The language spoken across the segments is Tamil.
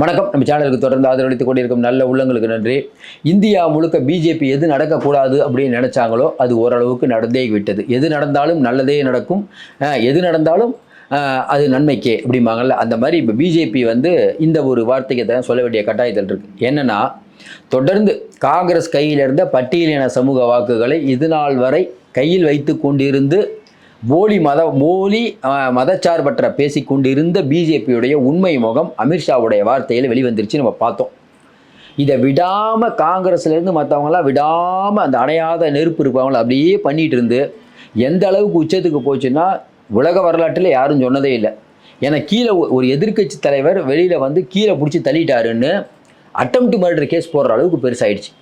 வணக்கம். நம்ம சேனலுக்கு தொடர்ந்து ஆதரவளித்துக் கொண்டிருக்கும் நல்ல உள்ளங்களுக்கு நன்றி. இந்தியா முழுக்க பிஜேபி எது நடக்கக்கூடாது அப்படின்னு நினைச்சாங்களோ அது ஓரளவுக்கு நடந்தே விட்டது. எது நடந்தாலும் நல்லதே நடக்கும். எது நடந்தாலும் அது நன்மைக்கே அப்படிம்பாங்கல்ல. அந்த மாதிரி இப்போ பிஜேபி வந்து இந்த ஒரு வார்த்தைக்கு தான் சொல்ல வேண்டிய கட்டாயத்தில் இருக்கு. என்னன்னா தொடர்ந்து காங்கிரஸ் கையில் இருந்த பட்டியலின சமூக வாக்குகளை இது நாள் வரை கையில் வைத்து கொண்டிருந்து போலி மத போலி மதச்சார்பற்ற பேசிக்கொண்டிருந்த பிஜேபியுடைய உண்மை முகம் அமித்ஷாவுடைய வார்த்தையில் வெளிவந்துருச்சு நம்ம பார்த்தோம். இதை விடாமல் காங்கிரஸ்லேருந்து மற்றவங்களாம் விடாமல் அந்த அணையாத நெருப்பு இருப்பவங்கள அப்படியே பண்ணிகிட்டு இருந்து எந்த அளவுக்கு உச்சத்துக்கு போச்சுன்னா உலக வரலாற்றில் யாரும் சொன்னதே இல்லை. ஏன்னா கீழே ஒரு எதிர்க்கட்சி தலைவர் வெளியில் வந்து கீழே பிடிச்சி தள்ளிட்டாருன்னு அட்டம்ப்ட் மர்டர் கேஸ் போடுற அளவுக்கு பெருசாயிடுச்சு.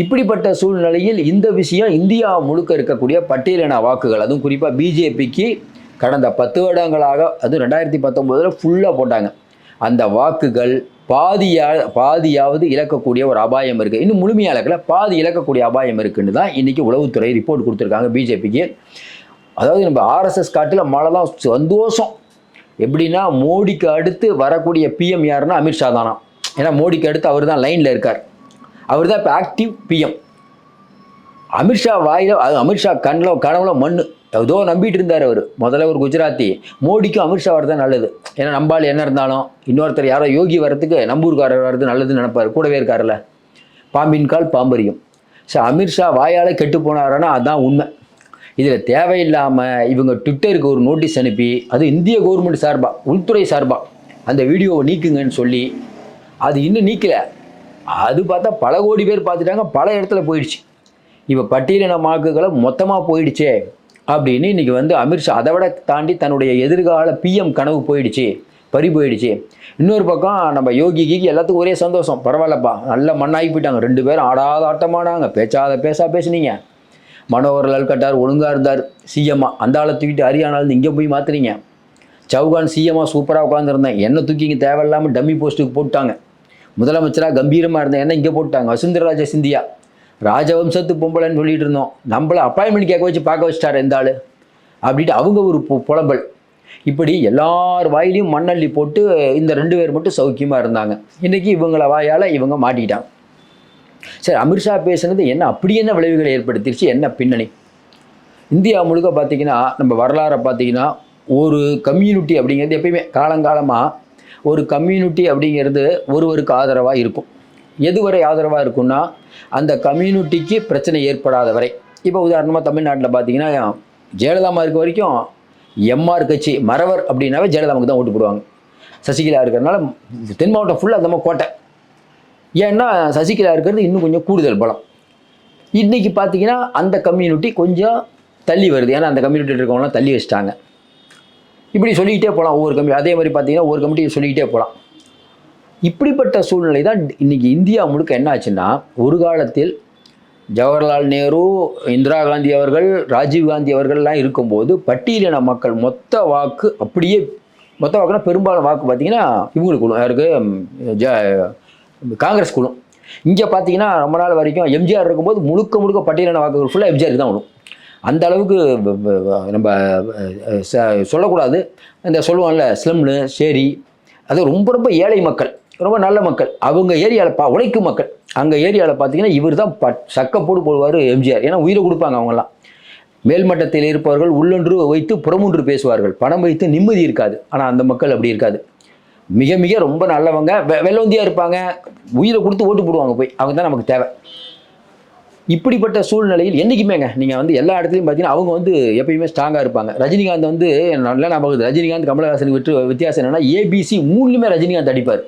இப்படிப்பட்ட சூழ்நிலையில் இந்த விஷயம் இந்தியா முழுக்க இருக்கக்கூடிய பட்டியலின வாக்குகள். அதுவும் குறிப்பாக பிஜேபிக்கு கடந்த பத்து வருடங்களாக அதுவும் ரெண்டாயிரத்தி பத்தொம்போதில் ஃபுல்லாக போட்டாங்க. அந்த வாக்குகள் பாதியா பாதியாவது இழக்கக்கூடிய ஒரு அபாயம் இருக்குது இன்னும் முழுமையாக இழக்கல பாதி இழக்கக்கூடிய அபாயம் இருக்குன்னு தான் இன்றைக்கி உளவுத்துறை ரிப்போர்ட் கொடுத்துருக்காங்க பிஜேபிக்கு அதாவது நம்ம ஆர்எஸ்எஸ் காட்டில் மழை தான் சந்தோஷம். எப்படின்னா மோடிக்கு அடுத்து வரக்கூடிய பிஎம் யாருன்னா அமித்ஷா தானா. ஏன்னா மோடிக்கு அடுத்து அவர் தான் லைனில் இருக்கார். அவர் தான் இப்போ ஆக்டிவ் பிஎம் அமித்ஷா வாயில் அது அமித்ஷா கண்ணில் கனவுல மண் ஏதோ நம்பிட்டு இருந்தார் அவர். முதல்ல ஒரு குஜராத்தி. மோடிக்கும் அமித்ஷா வரது நல்லது. ஏன்னா நம்பால் என்ன இருந்தாலும் இன்னொருத்தர் யாரோ யோகி வர்றதுக்கு நம்பூர்காரர் வர்றது நல்லதுன்னு நினைப்பார். கூடவே இருக்கார்ல பாம்பின் கால் பாம்பரியும். ஸோ அமித்ஷா வாயால் கெட்டு போனாருன்னா அதுதான் உண்மை. இதில் தேவையில்லாமல் இவங்க ட்விட்டருக்கு ஒரு நோட்டீஸ் அனுப்பி அது இந்திய கவர்மெண்ட் சார்பாக உள்துறை சார்பாக அந்த வீடியோவை நீக்குங்கன்னு சொல்லி அது இன்னும் நீக்கலை. அது பார்த்தா பல கோடி பேர் பார்த்துட்டாங்க பல இடத்துல போயிடுச்சு. இப்போ பட்டியலின வாக்குகளை மொத்தமாக போயிடுச்சே அப்படின்னு இன்றைக்கி வந்து அமித்ஷா அதை விட தாண்டி தன்னுடைய எதிர்கால பிஎம் கனவு போயிடுச்சு பறி போயிடுச்சு. இன்னொரு பக்கம் நம்ம யோகி கீகி எல்லாத்துக்கும் ஒரே சந்தோஷம் பரவாயில்லப்பா நல்ல மண்ணாகி போயிட்டாங்க. ரெண்டு பேரும் ஆடாத ஆட்டமானாங்க பேச்சாத பேசா பேசுனீங்க. மனோகர் லால் கட்டார் ஒழுங்காக இருந்தார் சிஎம்மா அந்த ஆளை தூக்கிட்டு ஹரியானாலேருந்து இங்கே போய் மாற்றுறீங்க சவுகான் சிஎம்மா சூப்பராக உட்காந்துருந்தேன் என்ன தூக்கிங்க தேவையில்லாமல் டம்மி போஸ்ட்டுக்கு போட்டாங்க முதலமைச்சராக கம்பீரமாக இருந்தேன். என்ன இங்கே போட்டாங்க வசுந்தரராஜ சிந்தியா. ராஜவம்சத்து பொம்பளைன்னு சொல்லிட்டு இருந்தோம். நம்மளை அப்பாயின்மெண்ட் கேட்க வச்சு பார்க்க வச்சிட்டார் எந்த ஆள்? அப்படின்ட்டு அவங்க ஒரு புலம்பல். இப்படி எல்லார் வாயிலையும் மண்ணள்ளி போட்டு இந்த ரெண்டு பேர் மட்டும் சௌக்கியமாக இருந்தாங்க. இன்றைக்கி இவங்கள வாயால் இவங்க மாட்டிக்கிட்டாங்க. சரி அமித்ஷா பேசுனது என்ன? அப்படி என்ன விளைவுகளை ஏற்படுத்திடுச்சு என்ன பின்னணி? இந்தியா முழுக்க பார்த்தீங்கன்னா நம்ம வரலாறை பார்த்தீங்கன்னா ஒரு கம்யூனிட்டி அப்படிங்கிறது எப்பயுமே காலங்காலமாக ஒரு கம்யூனிட்டி அப்படிங்கிறது ஒருவருக்கு ஆதரவாக இருக்கும். எதுவரை ஆதரவாக இருக்கும்னா அந்த கம்யூனிட்டிக்கு பிரச்சனை ஏற்படாத வரை. இப்போ உதாரணமாக தமிழ்நாட்டில் பார்த்தீங்கன்னா ஜெயலலிதா இருக்க வரைக்கும் எம்ஆர் கட்சி மறவர் அப்படின்னாவே ஜெயலலிதாவுக்கு தான் ஓட்டு போடுவாங்க. சசிகலா இருக்கிறதுனால தென் மாவட்டம் ஃபுல்லாக அந்த கோட்டை. ஏன்னா சசிகலா இருக்கிறது இன்னும் கொஞ்சம் கூடுதல் பலம். இன்றைக்கி பார்த்தீங்கன்னா அந்த கம்யூனிட்டி கொஞ்சம் தள்ளி வருது. ஏன்னா அந்த கம்யூனிட்டியில் இருக்கவங்களாம் தள்ளி வச்சிட்டாங்க. இப்படி சொல்லிக்கிட்டே போகலாம் ஒவ்வொரு கமிட்டி. அதே மாதிரி பார்த்தீங்கன்னா ஒவ்வொரு கமிட்டியை சொல்லிக்கிட்டே போகலாம். இப்படிப்பட்ட சூழ்நிலை தான் இன்னைக்கு இந்தியா முழுக்க என்ன ஆச்சுன்னா ஒரு காலத்தில் ஜவஹர்லால் நேரு இந்திரா காந்தி அவர்கள் ராஜீவ் காந்தி அவர்கள்லாம் இருக்கும்போது பட்டியலின மக்கள் மொத்த வாக்கு அப்படியே மொத்த வாக்குனா பெரும்பாலும் வாக்கு பார்த்தீங்கன்னா இவங்களுக்கு விழும். யாருக்கு? ஜ காங்கிரஸ் குழும் இங்கே பார்த்தீங்கன்னா ரொம்ப நாள் வரைக்கும் எம்ஜிஆர் இருக்கும்போது முழுக்க முழுக்க பட்டியலின வாக்குகள் ஃபுல்லாக எம்ஜிஆருக்கு தான் வரும். அந்த அளவுக்கு நம்ம சொல்லக்கூடாது. இந்த சொல்லுவாங்கல்ல ஸ்லம்னு சேரி அது ரொம்ப ரொம்ப ஏழை மக்கள் ரொம்ப நல்ல மக்கள். அவங்க ஏரியாவில் பா உழைக்கும் மக்கள். அங்கே ஏரியாவில் பார்த்தீங்கன்னா இவர் தான் பட் சக்கப்போடு போடுவார் எம்ஜிஆர். ஏன்னா உயிரை கொடுப்பாங்க அவங்கெல்லாம். மேல்மட்டத்தில் இருப்பவர்கள் உள்ளொன்று வைத்து புறமொன்று பேசுவார்கள். பணம் வைத்து நிம்மதி இருக்காது. ஆனால் அந்த மக்கள் அப்படி இருக்காது. மிக மிக ரொம்ப நல்லவங்க. வெ- வெள்ளவந்தியாக இருப்பாங்க. உயிரை கொடுத்து ஓட்டு போடுவாங்க போய். அவங்க தான் நமக்கு தேவை. இப்படிப்பட்ட சூழ்நிலையில் என்றைக்குமேங்க நீங்கள் வந்து எல்லா இடத்துலையும் பார்த்தீங்கன்னா அவங்க வந்து எப்பயுமே ஸ்ட்ராங்காக இருப்பாங்க. ரஜினிகாந்த் வந்து நல்லா ஞாபகம் ரஜினிகாந்த் கமலஹாசன் விட்டு வித்தியாசம் என்னென்னா ஏபிசி மூணுமே ரஜினிகாந்த் அடிப்பார்.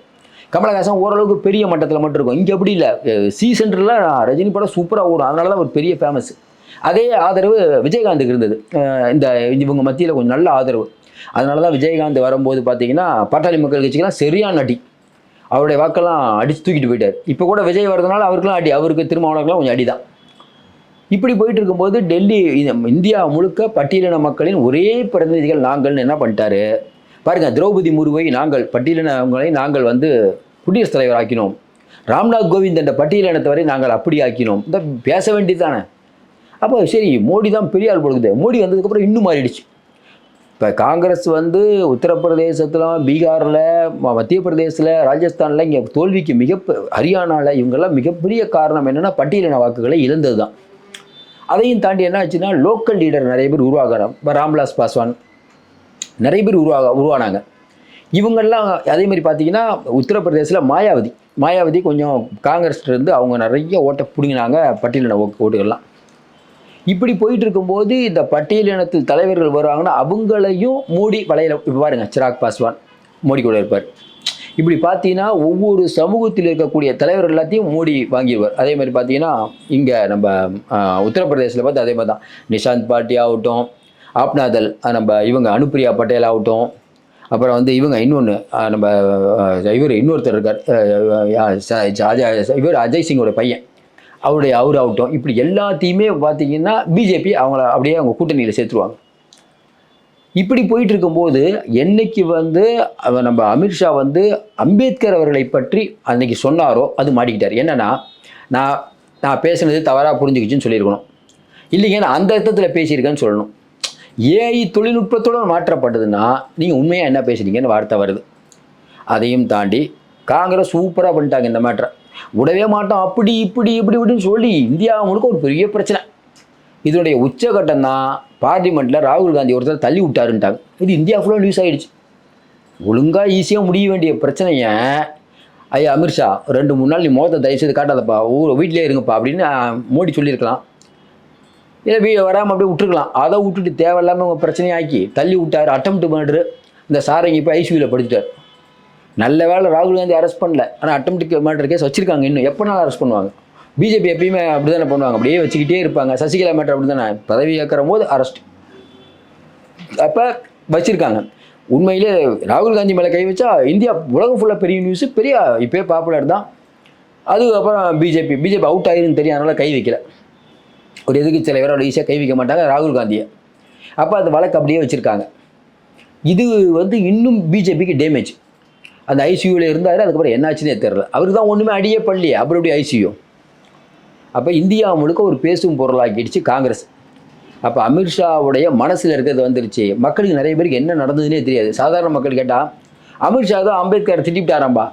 கமலஹாசன் ஓரளவுக்கு பெரிய மட்டத்தில் மட்டும் இருக்கும். இங்கே அப்படி இல்லை. சி சென்டரில் ரஜினி படம் சூப்பராக ஓடும். அதனால தான் ஒரு பெரிய ஃபேமஸ் அதே ஆதரவு விஜயகாந்துக்கு இருந்தது. இந்த இவங்க மத்தியில் கொஞ்சம் நல்ல ஆதரவு. அதனால தான் விஜயகாந்த் வரும்போது பார்த்தீங்கன்னா பாட்டாளி மக்கள் கட்சிக்கெல்லாம் சரியான அடி. அவருடைய வாக்கெல்லாம் அடித்து தூக்கிட்டு போயிட்டார். இப்போ கூட விஜய் வரதுனால அவருக்கெல்லாம் அடி. அவருக்கு திருமாவளவுக்குலாம் கொஞ்சம் அடி தான் இப்படி போயிட்டு இருக்கும்போது டெல்லி இந்த இந்தியா முழுக்க பட்டியலின மக்களின் ஒரே பிரதிநிதிகள் நாங்கள்னு என்ன பண்ணிட்டாரு? பாருங்க திரௌபதி முருவை நாங்கள் பட்டியலினவங்களை நாங்கள் வந்து குடியரசுத் தலைவர் ஆக்கினோம். ராம்நாத் கோவிந்த் என்ற பட்டியலினத்தவரை நாங்கள் அப்படி ஆக்கினோம். இந்த பேச வேண்டியது தானே அப்போ சரி மோடி தான் பெரிய ஆள் கொடுக்குது மோடி வந்ததுக்கப்புறம் இன்னும் மாறிடுச்சு. இப்போ காங்கிரஸ் வந்து உத்தரப்பிரதேசத்தில் பீகாரில் மத்திய பிரதேசத்தில் ராஜஸ்தானில் இங்கே தோல்விக்கு மிக ஹரியானாவில் இவங்கெல்லாம் மிகப்பெரிய காரணம் என்னென்னா பட்டியலின வாக்குகளை இழந்தது தான் அதையும் தாண்டி என்ன ஆச்சுன்னா லோக்கல் லீடர் நிறைய பேர் உருவாகிறாங்க இப்போ ராம்விலாஸ் பாஸ்வான். நிறைய பேர் உருவாக உருவானாங்க. இவங்கெல்லாம் அதே மாதிரி பார்த்தீங்கன்னா உத்தரப்பிரதேசில் மாயாவதி. மாயாவதி கொஞ்சம் காங்கிரஸ்ல இருந்து அவங்க நிறைய ஓட்டை பிடுங்கினாங்க பட்டியலின ஓ- ஓட்டுகள்லாம். இப்படி போயிட்டு இருக்கும்போது இந்த பட்டியலினத்தில் தலைவர்கள் வருவாங்கன்னா அவங்களையும் மோடி வலையில் இப்போ பாருங்க சிராக் பாஸ்வான் மோடி கூட இருப்பார். இப்படி பார்த்தீங்கன்னா ஒவ்வொரு சமூகத்தில் இருக்கக்கூடிய தலைவர் எல்லாத்தையும் மோடி வாங்கிடுவார். அதே மாதிரி பார்த்தீங்கன்னா இங்கே நம்ம உத்தரப்பிரதேசத்தில் பார்த்து அதே மாதிரி தான் நிஷாந்த் பாட்டி ஆகட்டும் ஆப்னாதல் நம்ம இவங்க அனுப்பிரியா பட்டேல் ஆகட்டும் அப்புறம் வந்து இவங்க இன்னொன்று நம்ம இவர் இன்னொருத்தர் இருக்கார் இவர் அஜய் சிங்கோட பையன். அவருடைய அவர் ஆகட்டும். இப்படி எல்லாத்தையுமே பார்த்தீங்கன்னா பிஜேபி அவங்கள அப்படியே அவங்க கூட்டணியில் சேர்த்துருவாங்க. இப்படி போயிட்டு இருக்கும்போது என்னைக்கு வந்து நம்ம அமித்ஷா வந்து அம்பேத்கர் அவர்களை பற்றி அன்னைக்கு சொன்னாரோ அது மாட்டிக்கிட்டார். என்னன்னா நான் நான் பேசுனது தவறாக புரிஞ்சுக்கிச்சுன்னு சொல்லியிருக்கணும். இல்லைங்க நான் அந்த அர்த்தத்தில் பேசியிருக்கேன்னு சொல்லணும். ஏஐ தொழில்நுட்பத்துடன் மாற்றப்பட்டதுன்னா நீங்கள் உண்மையாக என்ன பேசுறீங்கன்னு வார்த்தை வருது. அதையும் தாண்டி காங்கிரஸ் சூப்பராக பண்ணிட்டாங்க இந்த மேட்ரை விடவே மாட்டோம் அப்படி இப்படி இப்படி இப்படின்னு சொல்லி இந்தியா முழுக்க ஒரு பெரிய பிரச்சனை. இதனுடைய உச்சகட்டம் தான் பார்லிமெண்ட்டில் ராகுல் காந்தி ஒருத்தர் தள்ளி விட்டாருன்ட்டாங்க. இது இந்தியா ஃபுல்லாக நியூஸ் ஆயிடுச்சு. ஒழுங்காக ஈஸியாக முடிய வேண்டிய பிரச்சனையை ஐயா அமித்ஷா ரெண்டு மூணு நாள் நீ முகத்தை தயவுசெய்து காட்டாதப்பா. ஊர் வீட்டிலே இருங்கப்பா அப்படின்னு மோடி சொல்லியிருக்கலாம். இல்லை வீ வராமல் அப்படியே விட்டுருக்கலாம். அதை விட்டுட்டு தேவையில்லாமல் உங்கள் பிரச்சனையை ஆக்கி தள்ளி விட்டார் அட்டம் மர்டரு இந்த சாரை இப்போ ஐசியூவில் படுத்துட்டார் நல்ல வேலை ராகுல் காந்தி அரெஸ்ட் பண்ணல. ஆனால் அட்டம்டிக் மர்டர் கேஸ் வச்சிருக்காங்க இன்னும். எப்போ நாள் அரெஸ்ட் பண்ணுவாங்க. பிஜேபி எப்பயுமே அப்படி தானே பண்ணுவாங்க. அப்படியே வச்சுக்கிட்டே இருப்பாங்க. சசிகலா மேட்டர் அப்படி தானே பதவி ஏற்கிற போது அரெஸ்ட் அப்போ வச்சுருக்காங்க. உண்மையிலே ராகுல் காந்தி மேலே கை வச்சா இந்தியா உலகம் ஃபுல்லாக பெரிய நியூஸு பெரிய இப்போயே பாப்புலர் தான். அதுக்கப்புறம் பிஜேபி பிஜேபி அவுட் ஆயிருன்னு தெரியும். அதனால் கை வைக்கல. ஒரு எதிர்க்கட்சி தலைவர் அவ்வளோ ஈஸியாக கை வைக்க மாட்டாங்க ராகுல் காந்தியை. அப்போ அந்த வழக்கு அப்படியே வச்சுருக்காங்க. இது வந்து இன்னும் பிஜேபிக்கு டேமேஜ் அந்த ஐசியூவில் இருந்தார் அதுக்கப்புறம் என்னாச்சுன்னே தெரில அவருக்கு தான் ஒன்றுமே அடியே பண்ணலையே அப்புறம் அப்படியே ஐசியூ அப்போ இந்தியா முழுக்க ஒரு பேசும் பொருளாக்கிடுச்சு காங்கிரஸ். அப்போ அமித்ஷாவுடைய மனசில் இருக்கிறது வந்துருச்சு. மக்களுக்கு நிறைய பேருக்கு என்ன நடந்ததுன்னே தெரியாது. சாதாரண மக்கள் கேட்டால் அமித்ஷா தான் அம்பேத்கரை திட்டிவிட்டாராம்பா.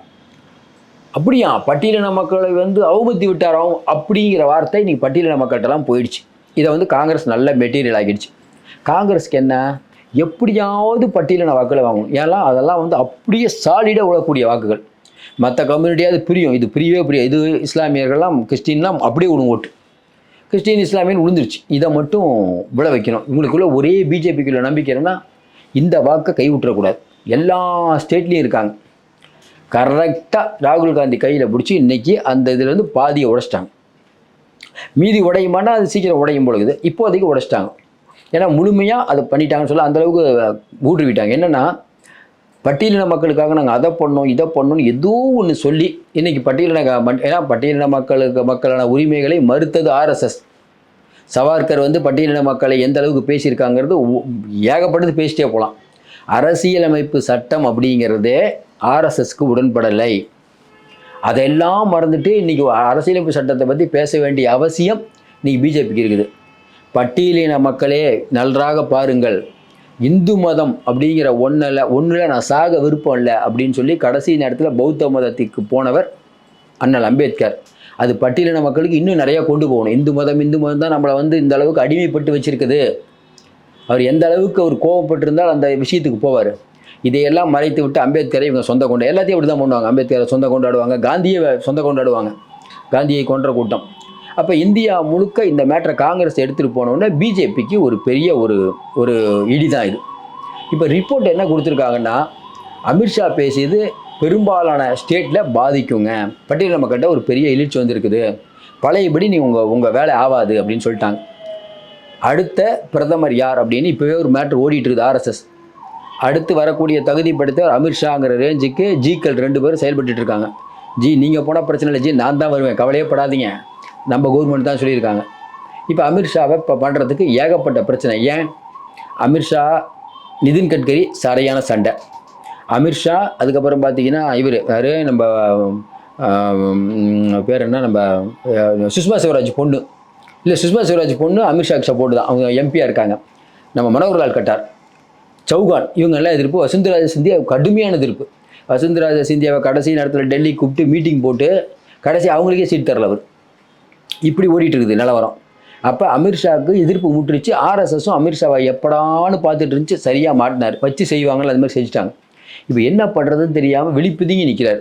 அப்படியா? பட்டியலின மக்களை வந்து அவமதி விட்டாராம் அப்படிங்கிற வார்த்தை இன்றைக்கி பட்டியலின மக்கள்கிட்டலாம் போயிடுச்சு. இதை வந்து காங்கிரஸ் நல்ல மெட்டீரியல் ஆகிடுச்சு. காங்கிரஸ்க்கு என்ன? எப்படியாவது பட்டியலின வாக்குகளை வாங்கணும். ஏன்னா அதெல்லாம் வந்து அப்படியே சாலிடாக விடக்கூடிய வாக்குகள். மற்ற கம்யூனிட்டியாவது பிரியும். இது பிரியவே பிரியும் இது இஸ்லாமியர்கள்லாம் கிறிஸ்டின்லாம் அப்படியே விடும் ஓட்டு. கிறிஸ்டின் இஸ்லாமியன் விழுந்துருச்சு. இதை மட்டும் விழ வைக்கணும். இவங்களுக்குள்ள ஒரே பிஜேபிக்குள்ள நம்பிக்கை என்னன்னா இந்த வாக்கை கைவிட்டுறக்கூடாது. எல்லா ஸ்டேட்லேயும் இருக்காங்க. கரெக்டாக ராகுல் காந்தி கையில் பிடிச்சி இன்றைக்கி அந்த இதுலேருந்து பாதியை உடைச்சிட்டாங்க. மீதி உடையுமானா அது சீக்கிரம் உடையும் பொழுது இப்போதைக்கு உடைச்சிட்டாங்க. ஏன்னா முழுமையாக அதை பண்ணிட்டாங்கன்னு சொல்ல அந்தளவுக்கு ஊற்றுவிட்டாங்க என்னென்னா பட்டியலின மக்களுக்காக நாங்கள் அதை பண்ணோம் இதை பண்ணோம்னு ஏதோ ஒன்று சொல்லி இன்னைக்கு பட்டியலின க- ஏன்னா பட்டியலின மக்களுக்கு மக்களான உரிமைகளை மறுத்தது ஆர்எஸ்எஸ் சவார்கர் வந்து பட்டியலின மக்களை எந்த அளவுக்கு பேசியிருக்காங்கிறது ஏகப்பட்டது பேசிட்டே போகலாம் அரசியலமைப்பு சட்டம் அப்படிங்கிறதே ஆர்எஸ்எஸ்க்கு உடன்படலை. அதெல்லாம் மறந்துட்டு இன்றைக்கி அரசியலமைப்பு சட்டத்தை பற்றி பேச வேண்டிய அவசியம் இன்றைக்கி பிஜேபிக்கு இருக்குது. பட்டியலின மக்களே நன்றாக பாருங்கள். இந்து மதம் அப்படிங்கிற ஒன்றில் ஒன்றில் நான் சாக விருப்பம் இல்லை அப்படின்னு சொல்லி கடைசி நேரத்தில் பௌத்த மதத்துக்கு போனவர் அண்ணல் அம்பேத்கர். அது பட்டியலின மக்களுக்கு இன்னும் நிறையா கொண்டு போகணும். இந்து மதம் இந்து மதம் தான் நம்மளை வந்து இந்த அளவுக்கு அடிமைப்பட்டு வச்சுருக்குது. அவர் எந்த அளவுக்கு அவர் கோவப்பட்டிருந்தால் அந்த விஷயத்துக்கு போவார். இதையெல்லாம் மறைத்து விட்டு அம்பேத்கரை இவங்க சொந்த கொண்டு எல்லாத்தையும் அப்படி தான் பண்ணுவாங்க. அம்பேத்கரை சொந்த கொண்டாடுவாங்க. காந்தியை சொந்த கொண்டாடுவாங்க. காந்தியை கொன்ற கூட்டம். அப்போ இந்தியா முழுக்க இந்த மேட்டரை காங்கிரஸ் எடுத்துகிட்டு போனோடனே பிஜேபிக்கு ஒரு பெரிய ஒரு ஒரு இடி தான் இது. இப்போ ரிப்போர்ட் என்ன கொடுத்துருக்காங்கன்னா அமித்ஷா பேசியது பெரும்பாலான ஸ்டேட்டில் பாதிக்குங்க. பட்டியல் மக்கள்கிட்ட ஒரு பெரிய எழுச்சி வந்திருக்குது. பழையபடி நீ உங்கள் உங்கள் வேலை ஆகாது அப்படின்னு சொல்லிட்டாங்க. அடுத்த பிரதமர் யார் அப்படின்னு இப்போவே ஒரு மேட்ரு ஓடிட்டு இருக்குது ஆர்எஸ்எஸ் அடுத்து வரக்கூடிய தகுதிப்படுத்த அமித்ஷாங்கிற ரேஞ்சுக்கு ஜிக்கள் ரெண்டு பேரும் செயல்பட்டுட்டு இருக்காங்க. ஜி நீங்கள் போனால் பிரச்சனை இல்லை ஜி நான் தான் வருவேன். கவலையே படாதீங்க. நம்ம கவர்மெண்ட் தான் சொல்லியிருக்காங்க. இப்போ அமித்ஷாவை இப்போ பண்ணுறதுக்கு ஏகப்பட்ட பிரச்சனை. ஏன்? அமித்ஷா நிதின் கட்கரி சரியான சண்டை. அமித்ஷா அதுக்கப்புறம் பார்த்தீங்கன்னா இவர் யார்? நம்ம பேர் என்ன? நம்ம சுஷ்மா சிவராஜ் பொண்ணு. இல்லை சுஷ்மா சிவராஜ் பொண்ணு அமித்ஷாக்கு சப்போர்ட் தான். அவங்க எம்பியாக இருக்காங்க. நம்ம மனோகர்லால் கட்டார் சௌகான் இவங்க எல்லாம் எதிர்ப்பு. வசுந்தராஜ சிந்தியா கடுமையான எதிர்ப்பு. வசுந்தராஜ சிந்தியாவை கடைசி நேரத்தில் டெல்லி கூப்பிட்டு மீட்டிங் போட்டு கடைசி அவங்களுக்கே சீட் தரல அவர். இப்படி ஓடிட்டு இருக்குது நிலவரம் அப்போ அமித்ஷாவுக்கு எதிர்ப்பு முட்டுருச்சு ஆர்எஸ்எஸும் அமித்ஷாவை எப்படான்னு பார்த்துட்டு இருந்துச்சு சரியாக மாட்டினார். வச்சு செய்வாங்கன்னு அது மாதிரி செஞ்சுட்டாங்க. இப்போ என்ன பண்ணுறதுன்னு தெரியாமல் விழிப்புதுங்கி நிற்கிறார்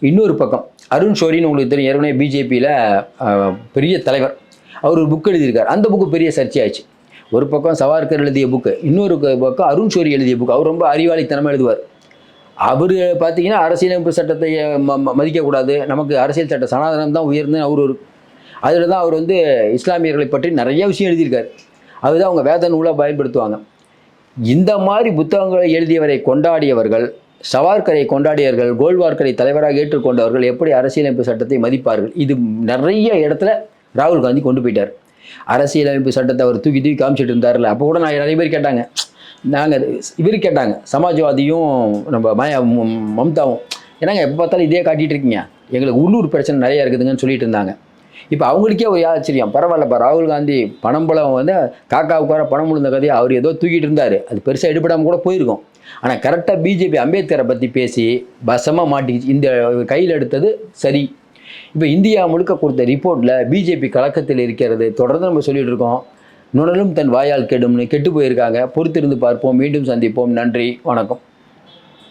இன்னொரு பக்கம் அருண் ஷோரின்னு உங்களுக்கு தெரியும் ஏற்கனவே பிஜேபியில் பெரிய தலைவர். அவர் ஒரு புக் எழுதியிருக்கார். அந்த புக்கு பெரிய சர்ச்சையாச்சு. ஒரு பக்கம் சவார்கர் எழுதிய புக்கு இன்னொரு பக்கம் அருண் ஷோரி எழுதிய புக் அவர் ரொம்ப அறிவாளித்தனமாக எழுதுவார். அவர் பார்த்தீங்கன்னா அரசியலமைப்பு சட்டத்தை ம- ம- மதிக்கக்கூடாது. நமக்கு அரசியல் சட்ட சனாதனம் தான் உயர்ந்து அவர் ஒரு அதில் தான் அவர் வந்து இஸ்லாமியர்களை பற்றி நிறைய விஷயம் எழுதியிருக்காரு. அதுதான் அவங்க வேத நூலாக பயன்படுத்துவாங்க. இந்த மாதிரி புத்தகங்களை எழுதியவரை கொண்டாடியவர்கள் சவார்கரை கொண்டாடியவர்கள் கோல்வார்கரை தலைவராக ஏற்றுக்கொண்டவர்கள் எப்படி அரசியலமைப்பு சட்டத்தை மதிப்பார்கள்? இது நிறைய இடத்துல ராகுல் காந்தி கொண்டு போயிட்டார். அரசியலமைப்பு சட்டத்தை அவர் தூக்கி தூக்கி காமிச்சிட்டு இருந்தார்ல அப்போ கூட நான் நிறைய பேர் கேட்டாங்க. நாங்கள் இவர் கேட்டாங்க சமாஜ்வாதியும் நம்ம மய மம்தாவும் ஏன்னாங்க எப்போ பார்த்தாலும் இதே காட்டிகிட்டு இருக்கீங்க? எங்களுக்கு உள்ளூர் பிரச்சனை நிறையா இருக்குதுங்கன்னு சொல்லிட்டு இருந்தாங்க. இப்போ அவங்களுக்கே ஒரு ஆச்சரியம். பரவாயில்லப்பா ராகுல் காந்தி பணம் பலம் வந்து காக்காவுக்கார பணம் விழுந்த கதையை அவர் ஏதோ தூக்கிட்டு இருந்தார். அது பெருசாக எடுபடாமல் கூட போயிருக்கும். ஆனால் கரெக்டாக பிஜேபி அம்பேத்கரை பற்றி பேசி பசமாக மாட்டிக்கிச்சு. இந்த கையில் எடுத்தது சரி. இப்போ இந்தியா முழுக்க கொடுத்த ரிப்போர்ட்டில் பிஜேபி கலக்கத்தில் இருக்கிறது. தொடர்ந்து நம்ம சொல்லிட்டு இருக்கோம். நுணலும் தன் வாயால் கெடும்னு கெட்டு போயிருக்காங்க. பொறுத்திருந்து பார்ப்போம். மீண்டும் சந்திப்போம். நன்றி. வணக்கம்.